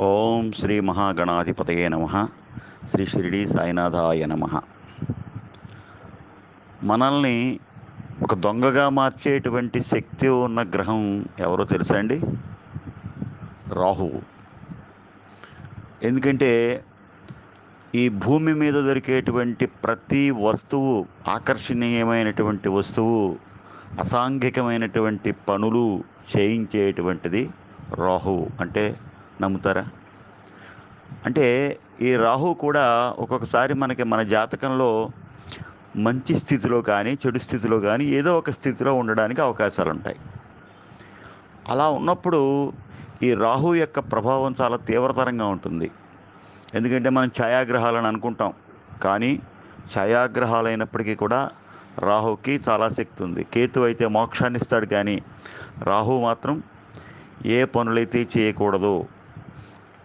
ఓం శ్రీ మహాగణాధిపతయే నమ. శ్రీ షిరిడి సాయినాథాయ నమ. మనల్ని ఒక దొంగగా మార్చేటువంటి శక్తి ఉన్న గ్రహం ఎవరో తెలుసా అండి? రాహువు ఎందుకంటే ఈ భూమి మీద దొరికేటువంటి ప్రతి వస్తువు ఆకర్షణీయమైనటువంటి వస్తువు అసాంఘికమైనటువంటి పనులు చేయించేటువంటిది రాహువు అంటే నమ్ముతారా? అంటే ఈ రాహు కూడా ఒక్కొక్కసారి మనకి మన జాతకంలో మంచి స్థితిలో కానీ చెడు స్థితిలో కానీ ఏదో ఒక స్థితిలో ఉండడానికి అవకాశాలు ఉంటాయి అలా ఉన్నప్పుడు ఈ రాహు యొక్క ప్రభావం చాలా తీవ్రతరంగా ఉంటుంది. ఎందుకంటే మనం ఛాయాగ్రహాలను అనుకుంటాం. కానీ ఛాయాగ్రహాలైనప్పటికీ కూడా రాహుకి చాలా శక్తి ఉంది. కేతు అయితే మోక్షాన్ని ఇస్తాడు కానీ రాహు మాత్రం ఏ పనులైతే చేయకూడదో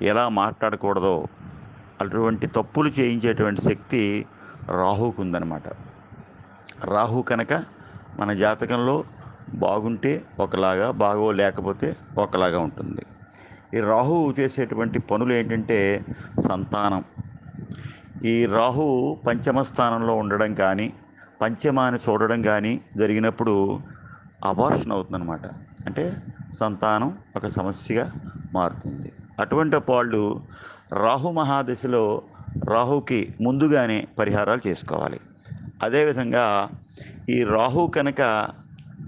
ఎలా మాట్లాడకూడదో అటువంటి తప్పులు చేయించేటువంటి శక్తి రాహుకు ఉందన్నమాట రాహు కనుక మన జాతకంలో బాగుంటే ఒకలాగా బాగో లేకపోతే ఒకలాగా ఉంటుంది. ఈ రాహు చేసేటువంటి పనులు ఏంటంటే సంతానం. ఈ రాహు పంచమ స్థానంలో ఉండడం కానీ పంచమాన్ని చూడడం కానీ జరిగినప్పుడు అబార్షన్ అవుతుందన్నమాట అంటే సంతానం ఒక సమస్యగా మారుతుంది. అటువంటి వాళ్ళు రాహు మహాదశలో రాహుకి ముందుగానే పరిహారాలు చేసుకోవాలి. అదేవిధంగా ఈ రాహు కనుక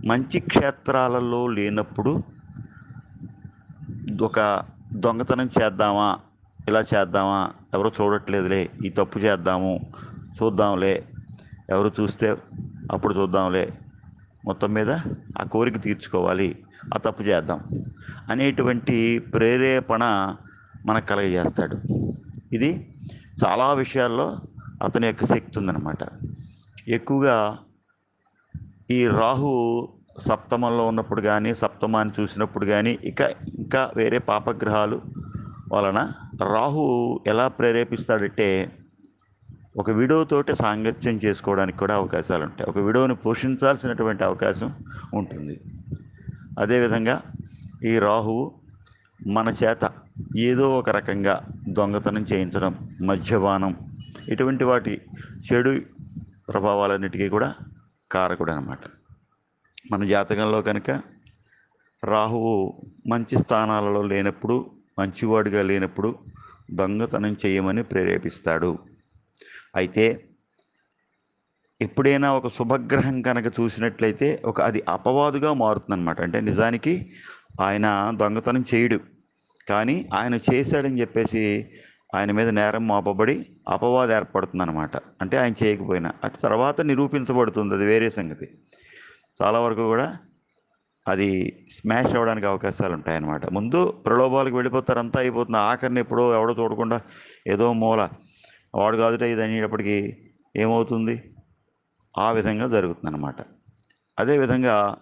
మంచి క్షేత్రాలలో లేనప్పుడు ఒక దొంగతనం చేద్దామా ఇలా చేద్దామా ఎవరు చూడట్లేదులే ఈ తప్పు చేద్దాము చూద్దాంలే ఎవరు చూస్తే అప్పుడు చూద్దాంలే మొత్తం మీద ఆ కోరిక తీర్చుకోవాలి. ఆ తప్పు చేద్దాం అనేటువంటి ప్రేరేపణ మనకు కలగజేస్తాడు. ఇది చాలా విషయాల్లో అతని యొక్క శక్తి ఉందన్నమాట. ఎక్కువగా ఈ రాహు సప్తమంలో ఉన్నప్పుడు కానీ సప్తమాన్ని చూసినప్పుడు కానీ ఇక ఇంకా వేరే పాపగ్రహాలు వలన రాహు ఎలా ప్రేరేపిస్తాడంటే ఒక విడోతోటి సాంగత్యం చేసుకోవడానికి కూడా అవకాశాలు ఉంటాయి ఒక విడోని పోషించాల్సినటువంటి అవకాశం ఉంటుంది. అదేవిధంగా ఈ రాహువు మన చేత ఏదో ఒక రకంగా దొంగతనం చేయించడం మద్యపానం ఇటువంటి వాటి చెడు ప్రభావాలన్నిటికీ కూడా కారకుడు అనమాట మన జాతకంలో కనుక రాహువు మంచి స్థానాలలో లేనప్పుడు మంచివాడిగా లేనప్పుడు దొంగతనం చేయమని ప్రేరేపిస్తాడు. అయితే ఎప్పుడైనా ఒక శుభగ్రహం కనుక చూసినట్లయితే ఒక అది అపవాదుగా మారుతుందన్నమాట. అంటే నిజానికి ఆయన దొంగతనం చేయడు. కానీ ఆయన చేశాడని చెప్పేసి ఆయన మీద నేరం మోపబడి అపవాదం ఏర్పడుతుందన్నమాట. అంటే ఆయన చేయకపోయినా. అటు తర్వాత నిరూపించబడుతుంది అది వేరే సంగతి. చాలా వరకు కూడా అది స్మాష్ అవ్వడానికి అవకాశాలు ఉంటాయన్నమాట. ముందు ప్రలోభాలకు వెళ్ళిపోతారు. అంతా అయిపోతుంది. ఆఖరిని ఎప్పుడో ఎవడో చూడకుండా ఏదో మూల. వాడు కాదుట ఇది అనేటప్పటికీ ఏమవుతుంది? ఆ విధంగా జరుగుతుందన్నమాట. అదేవిధంగా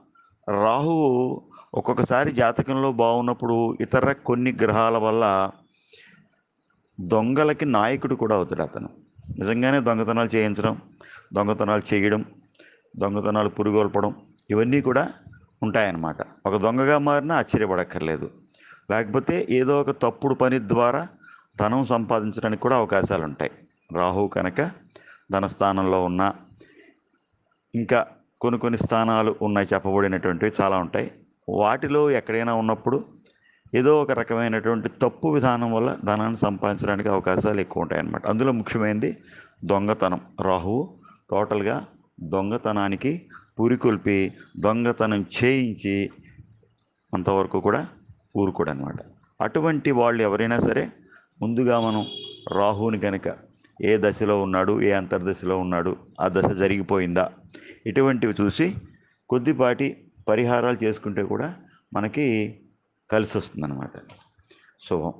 రాహువు ఒక్కొక్కసారి జాతకంలో బాగున్నప్పుడు ఇతర కొన్ని గ్రహాల వల్ల దొంగలకి నాయకుడు కూడా అవుతాడు అతను. నిజంగానే దొంగతనాలు చేయించడం దొంగతనాలు చేయడం దొంగతనాలు పురుగొల్పడం ఇవన్నీ కూడా ఉంటాయన్నమాట. ఒక దొంగగా మారినా ఆశ్చర్యపడక్కర్లేదు. లేకపోతే ఏదో ఒక తప్పుడు పని ద్వారా ధనం సంపాదించడానికి కూడా అవకాశాలు ఉంటాయి రాహు కనుక ధన స్థానంలో ఉన్న ఇంకా కొన్ని కొన్ని స్థానాలు ఉన్నాయి చెప్పబడినటువంటివి చాలా ఉంటాయి. వాటిలో ఎక్కడైనా ఉన్నప్పుడు ఏదో ఒక రకమైనటువంటి తప్పు విధానం వల్ల ధనాన్ని సంపాదించడానికి అవకాశాలు ఎక్కువ ఉంటాయన్నమాట. అందులో ముఖ్యమైనది దొంగతనం. రాహువు టోటల్గా దొంగతనానికి పురికొల్పి దొంగతనం చేయించి అంతవరకు కూడా ఊరుకోడు అనమాట అటువంటి వాళ్ళు ఎవరైనా సరే ముందుగా మనం రాహుని కనుక ఏ దశలో ఉన్నాడు ఏ అంతర్దశలో ఉన్నాడు ఆ దశ జరిగిపోయిందా? ఇటువంటివి చూసి కొద్దిపాటి పరిహారాలు చేసుకుంటే కూడా మనకి కలిసి వస్తుందన్నమాట శుభం